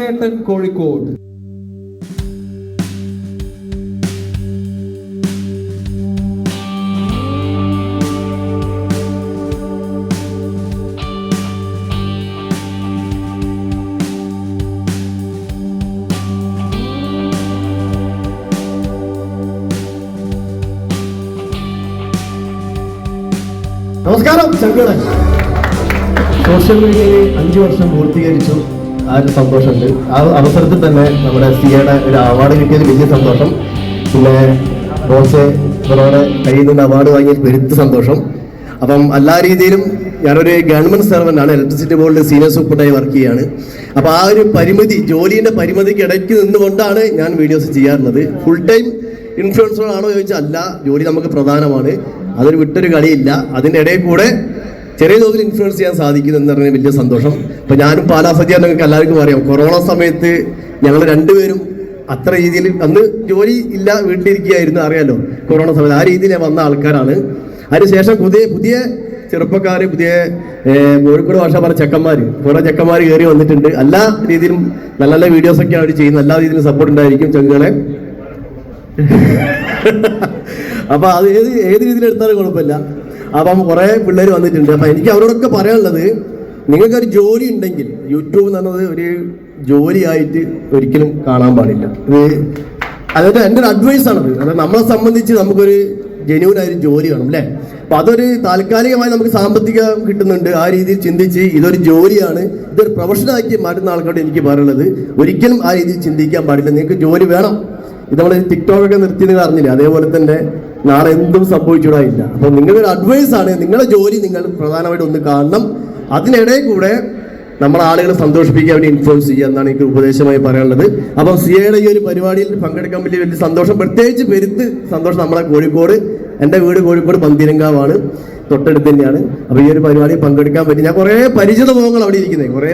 ചേട്ടൻ കോഴിക്കോട്. നമസ്കാരം ചങ്കളെ സോഷ്യൽ മീഡിയയിൽ അഞ്ചു വർഷം പൂർത്തീകരിച്ചു. ആ ഒരു സന്തോഷമുണ്ട്. ആ അവസരത്തിൽ തന്നെ നമ്മുടെ സിയയുടെ ഒരു അവാർഡ് കിട്ടിയത് വലിയ സന്തോഷം. പിന്നെ ബോസ് ഇവരോടെ കയ്യിൽ നിന്ന് അവാർഡ് വാങ്ങിയത് വലുത്ത് സന്തോഷം. അപ്പം എല്ലാ രീതിയിലും ഞാനൊരു ഗവൺമെന്റ് സർവന്റ് ആണ്. ഇലക്ട്രിസിറ്റി ബോർഡിൽ സീനിയർ സൂപ്പറായി വർക്ക് ചെയ്യാണ്. അപ്പോൾ ആ ഒരു പരിമിതി ജോലിന്റെ പരിമിതിക്ക് ഇടയ്ക്ക് നിന്നുകൊണ്ടാണ് ഞാൻ വീഡിയോസ് ചെയ്യാറുള്ളത്. ഫുൾ ടൈം ഇൻഫ്ലുവൻസർ ആണോ ചോദിച്ചാൽ അല്ല ജോലി നമുക്ക് പ്രധാനമാണ്. അതൊരു വിട്ടൊരു കളിയില്ല. അതിന്റെ ഇടയിൽ കൂടെ ചെറിയ തോതിൽ ഇൻഫ്ലുവൻസ് ചെയ്യാൻ സാധിക്കുന്നു എന്ന് പറഞ്ഞാൽ വലിയ സന്തോഷം. ഇപ്പം ഞാനും പാലാസദ്യ നിങ്ങൾക്ക് എല്ലാവർക്കും അറിയാം. കൊറോണ സമയത്ത് ഞങ്ങൾ രണ്ടുപേരും അത്ര രീതിയിൽ അന്ന് ജോലി ഇല്ല വീട്ടിലിരിക്കുകയായിരുന്നു അറിയാലോ കൊറോണ സമയത്ത്. ആ രീതിയിൽ വന്ന ആൾക്കാരാണ്. അതിനുശേഷം പുതിയ പുതിയ ചെറുപ്പക്കാർ പുതിയ കോഴിക്കോട് ഭാഷ പറഞ്ഞ ചെക്കന്മാർ കുറെ ചെക്കന്മാർ കയറി വന്നിട്ടുണ്ട്. എല്ലാ രീതിയിലും നല്ല നല്ല വീഡിയോസ് ഒക്കെ അവർ ചെയ്യുന്നു. എല്ലാ രീതിയിലും സപ്പോർട്ട് ഉണ്ടായിരിക്കും ചെങ്കുകളെ. അപ്പൊ അത് ഏത് ഏത് രീതിയിൽ എടുത്താലും കുഴപ്പമില്ല. അപ്പം കുറേ പിള്ളേർ വന്നിട്ടുണ്ട്. അപ്പൊ എനിക്ക് അവരോടൊക്കെ പറയാനുള്ളത് നിങ്ങൾക്കൊരു ജോലി ഉണ്ടെങ്കിൽ യൂട്യൂബ് എന്ന് പറയുന്നത് ഒരു ജോലിയായിട്ട് ഒരിക്കലും കാണാൻ പാടില്ല. അതായത് എന്റെ ഒരു അഡ്വൈസ് ആണത്. അതായത് നമ്മളെ സംബന്ധിച്ച് നമുക്കൊരു ജെന്യൂൻ ആയൊരു ജോലി വേണം അല്ലേ? അപ്പൊ അതൊരു താൽക്കാലികമായി നമുക്ക് സാമ്പത്തികം കിട്ടുന്നുണ്ട്. ആ രീതിയിൽ ചിന്തിച്ച് ഇതൊരു ജോലിയാണ്. ഇതൊരു പ്രൊഫഷനാക്കി മാറ്റുന്ന ആൾക്കാരോട് എനിക്ക് പറയാനുള്ളത് ഒരിക്കലും ആ രീതിയിൽ ചിന്തിക്കാൻ പാടില്ല. നിങ്ങൾക്ക് ജോലി വേണം. ഇത് നമ്മൾ ടിക്ടോക്കൊക്കെ നിർത്തിയെന്ന് പറഞ്ഞില്ല അതേപോലെ തന്നെ നാളെ എന്തും സംഭവിച്ചുകൂടായില്ല അപ്പോൾ നിങ്ങളൊരു ഒരു അഡ്വൈസ് ആണ് നിങ്ങളുടെ ജോലി നിങ്ങൾ പ്രധാനമായിട്ട് ഒന്ന് കാണണം. അതിനിടയിൽ കൂടെ നമ്മൾ ആളുകളെ സന്തോഷിപ്പിക്കാൻ വേണ്ടി ഇൻഫ്ലുവൻസ് ചെയ്യുക എന്നാണ് എനിക്ക് ഉപദേശമായി പറയാനുള്ളത്. അപ്പം സിയയുടെ ഈ ഒരു പരിപാടിയിൽ പങ്കെടുക്കാൻ വലിയ വലിയ സന്തോഷം പ്രത്യേകിച്ച് പെരുത്ത് സന്തോഷം നമ്മളെ കോഴിക്കോട് എന്റെ വീട് കോഴിക്കോട് പന്തിരങ്കാവാണ് തൊട്ടടുത്ത് തന്നെയാണ്. അപ്പോൾ ഈ ഒരു പരിപാടി പങ്കെടുക്കാൻ പറ്റി ഞാൻ കുറേ പരിചിത മുഖങ്ങൾ അവിടെ ഇരിക്കുന്നത് കുറേ